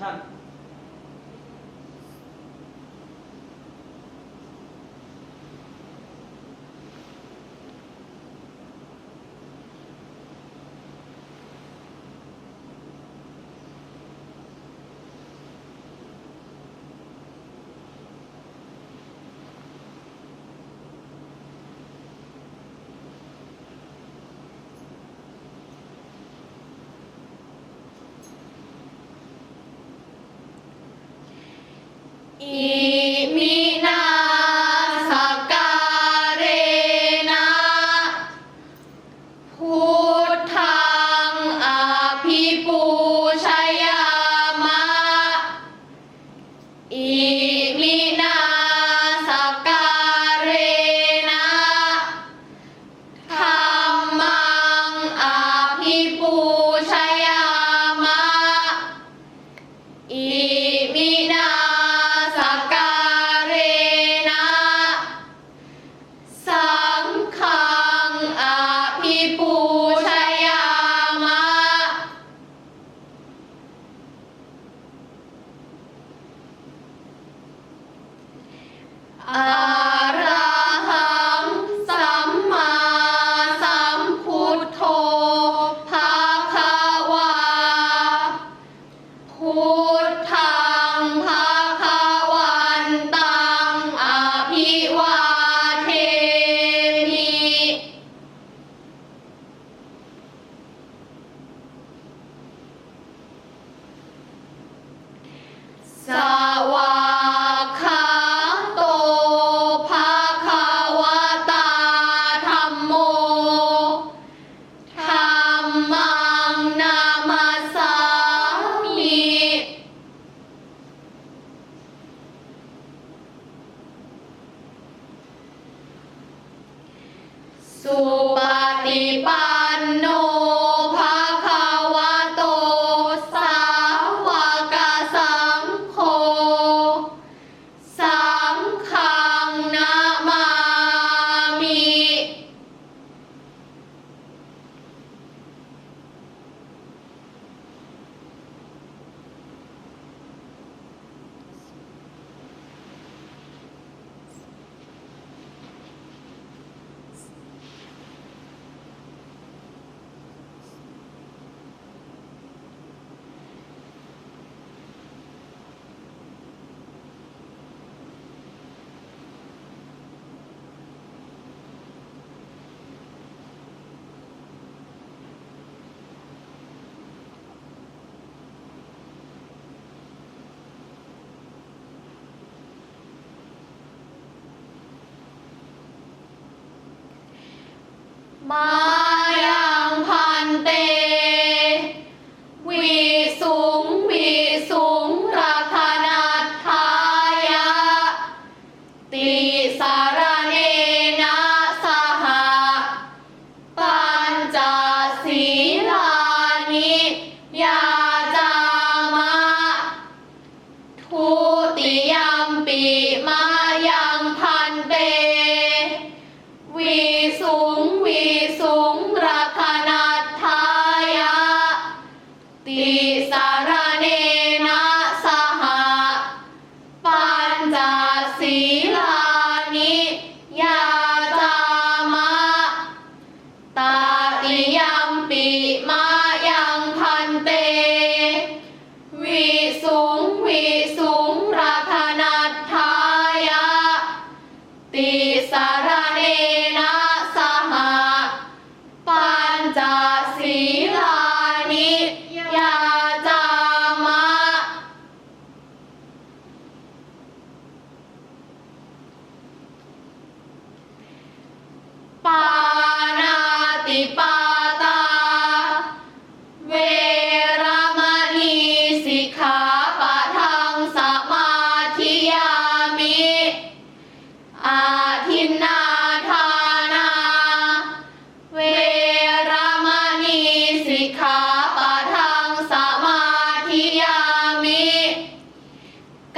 ชั่ น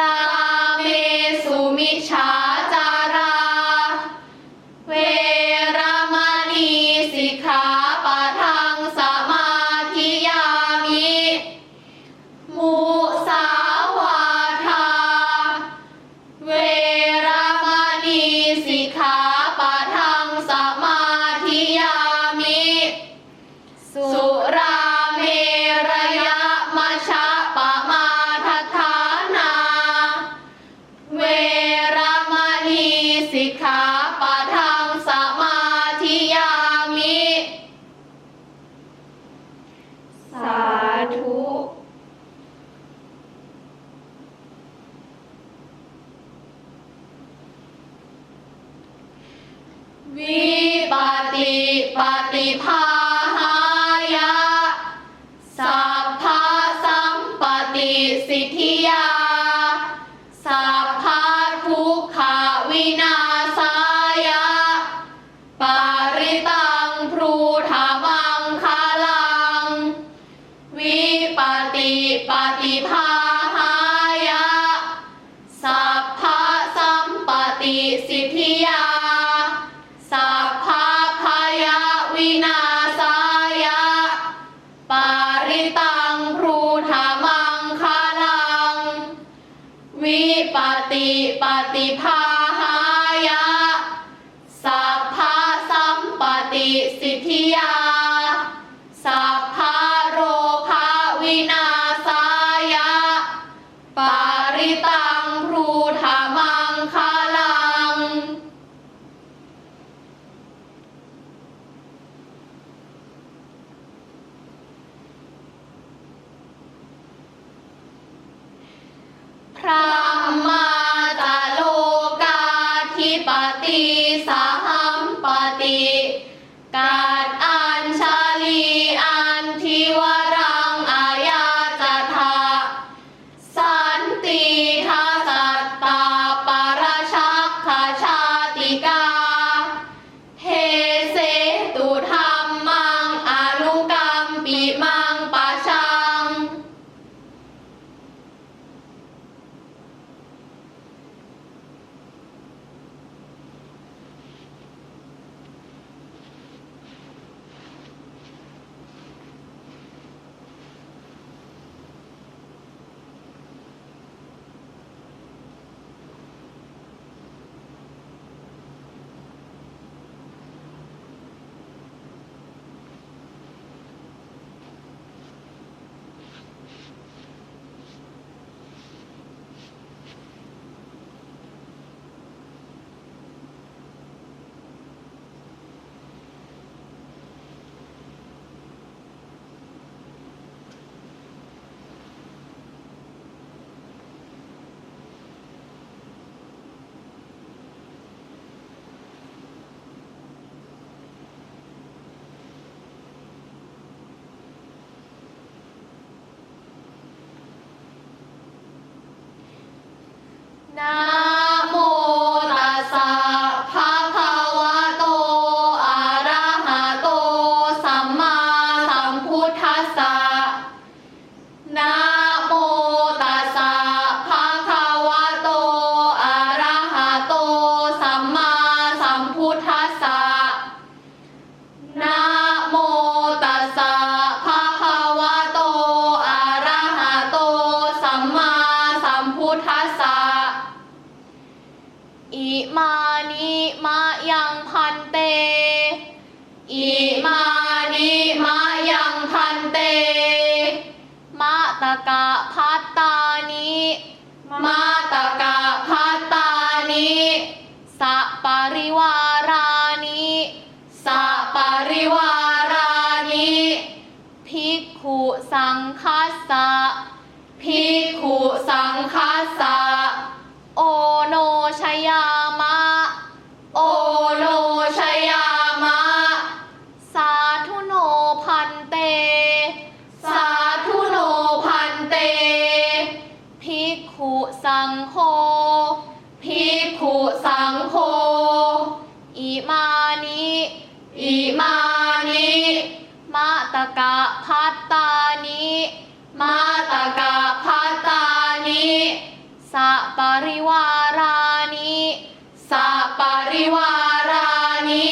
Tchau! Mississippi. ปฏิปฏิภาหายะสัพพะสัมปติสิทธิยาสัพพะโรคาวินาสายะปาริตังพรูธรรมังคาลัง พระ 감사합니다. สะปาริวา สังโฆอิมานิอิมานิมาตกะพัตตานิมาตกะพัตตานิสัปริวารานิสัปริวารานิ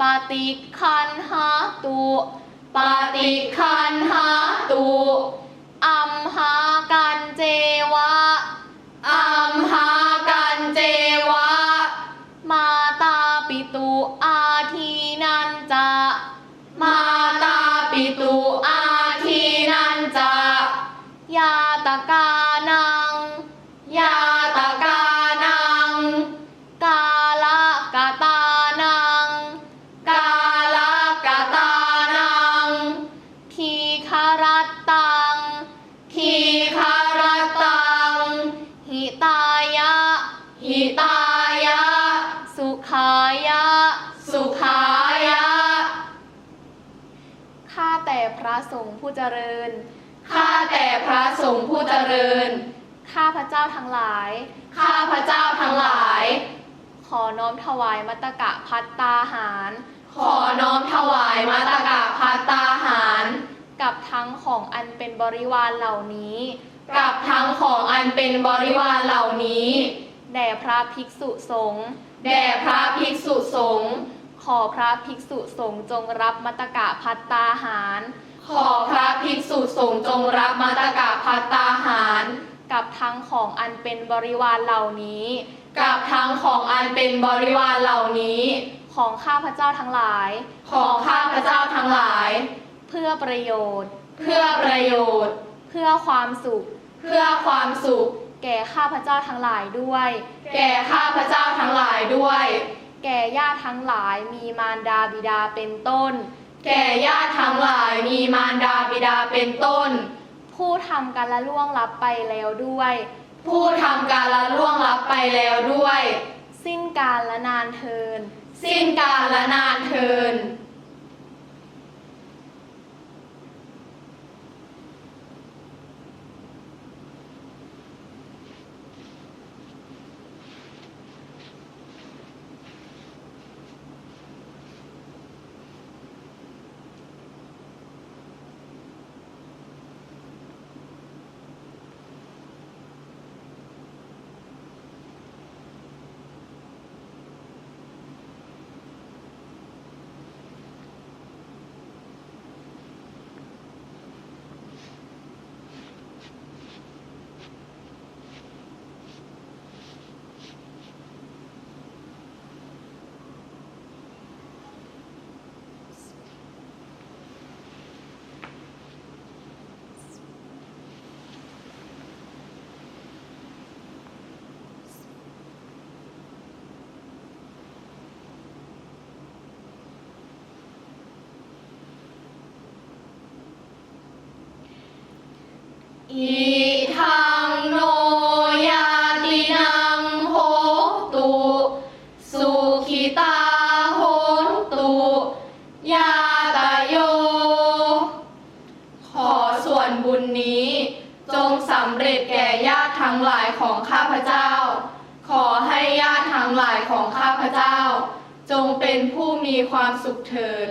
ปฏิคันหาตุปฏิคันหาตุอัมหากัน ระสงฆ์ผู้เจริญ ข้าแต่พระสงฆ์ผู้เจริญ ข้าพระเจ้าทั้งหลาย ข้าพระเจ้าทั้งหลาย ขอน้อมถวายมัตตกะพัตตาหาร ขอน้อมถวายมาตกะพัตตาหาร กับทั้งของอันเป็นบริวารเหล่านี้ กับทั้งของอันเป็นบริวารเหล่านี้ แด่พระภิกษุสงฆ์ แด่พระภิกษุสงฆ์ขอพระภิกษุสงฆ์จงรับมัตตกะพัตตาหาร ขอพระภิกษุสงฆ์จงรับมาตกะพัตตาหาร กับทั้งของอันเป็นบริวารเหล่านี้ กับทั้งของอันเป็นบริวารเหล่านี้ ของข้าพระเจ้าทั้งหลาย ของข้าพระเจ้าทั้งหลาย เพื่อประโยชน์ เพื่อประโยชน์ เพื่อความสุข เพื่อความสุข แก่ข้าพระเจ้าทั้งหลายด้วย แก่ข้าพระเจ้าทั้งหลายด้วย แก่ญาติทั้งหลายมีมารดาบิดาเป็นต้น แก่ญาติทั้งหลายมีมารดาบิดาเป็นต้น ผู้ทำการละล่วงลับไปแล้วด้วย ผู้ทำการละล่วงลับไปแล้วด้วย สิ้นการละนานเทิน สิ้นการละนานเทิน อีทังโนยาตินังโหตุ สุขิตาโหนตุยาตาโย ขอส่วนบุญนี้ จงสำเร็จแก่ญาติทั้งหลายของข้าพเจ้า ขอให้ญาติทั้งหลายของข้าพเจ้า จงเป็นผู้มีความสุขเถิด